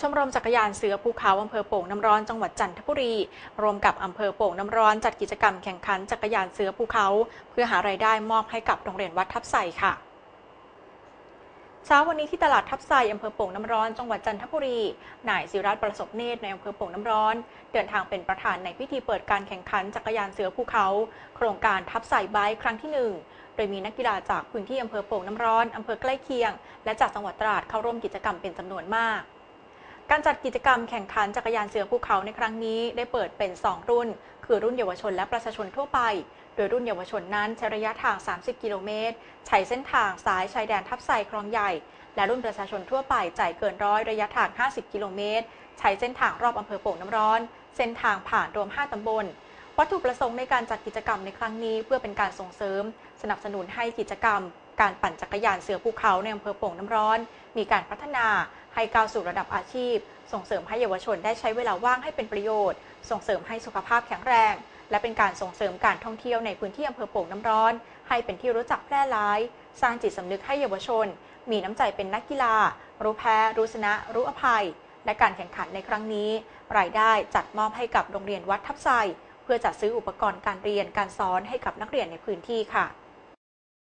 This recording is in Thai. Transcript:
ชมรมจักรยานเสือภูเขาอำเภอโป่งน้ำร้อนจังหวัดจันทบุรี รวมกับอำเภอโป่งน้ำร้อนจัดกิจกรรมแข่งขันจักรยานเสือภูเขา เพื่อหารายได้มอบให้กับโรงเรียนวัดทับไส่ค่ะเช้าวันนี้ที่ตลาดทับไส่อำเภอโป่งน้ำร้อนจังหวัดจันทบุรีนายศิรัตน์ประสบเนตรในอำเภอโป่งน้ำร้อน เดินทางเป็นประธานในพิธีเปิดการแข่งขันจักรยานเสือภูเขา โครงการทับไส่ไบค์ครั้งที่หนึ่งโดยมีนักกีฬาจากพื้นที่อำเภอโป่งน้ำร้อนอำเภอใกล้เคียง และจากจังหวัดตราดเข้าร่วมกิจกรรมเป็นจำนวนมาก การจัดกิจกรรมแข่งขันจักรยานเสือภูเขาในครั้งนี้ได้เปิดเป็น 2 รุ่น คือรุ่นเยาวชนและประชาชนทั่วไป โดยรุ่นเยาวชนนั้นใช้ระยะทาง 30 กิโลเมตร ใช้เส้นทางสายชายแดนทับไซคลองใหญ่ และรุ่นประชาชนทั่วไปจ่ายเกินร้อยระยะทาง 50 กิโลเมตร ใช้เส้นทางรอบอำเภอโป่งน้ำร้อน เส้นทางผ่านรวม 5ตำบลวัตถุประสงค์ในการจัดกิจกรรมในครั้งนี้เพื่อเป็นการส่งเสริม สนับสนุนให้กิจกรรม การปั่นจักรยานเสือภูเขาในอำเภอโป่งน้ำร้อน มีการพัฒนาให้ก้าวสู่ระดับอาชีพ ส่งเสริมให้เยาวชนได้ใช้เวลาว่างให้เป็นประโยชน์ ส่งเสริมให้สุขภาพแข็งแรง และเป็นการส่งเสริมการท่องเที่ยวในพื้นที่อำเภอโป่งน้ำร้อน ให้เป็นที่รู้จักแพร่หลาย สร้างจิตสำนึกให้เยาวชน มีน้ำใจเป็นนักกีฬา รู้แพ้ รู้ชนะ รู้อภัย และการแข่งขันในครั้งนี้ รายได้จัดมอบให้กับโรงเรียนวัดทับไซเพื่อจัดซื้ออุปกรณ์การเรียนการสอนให้กับนักเรียนในพื้นที่ค่ะ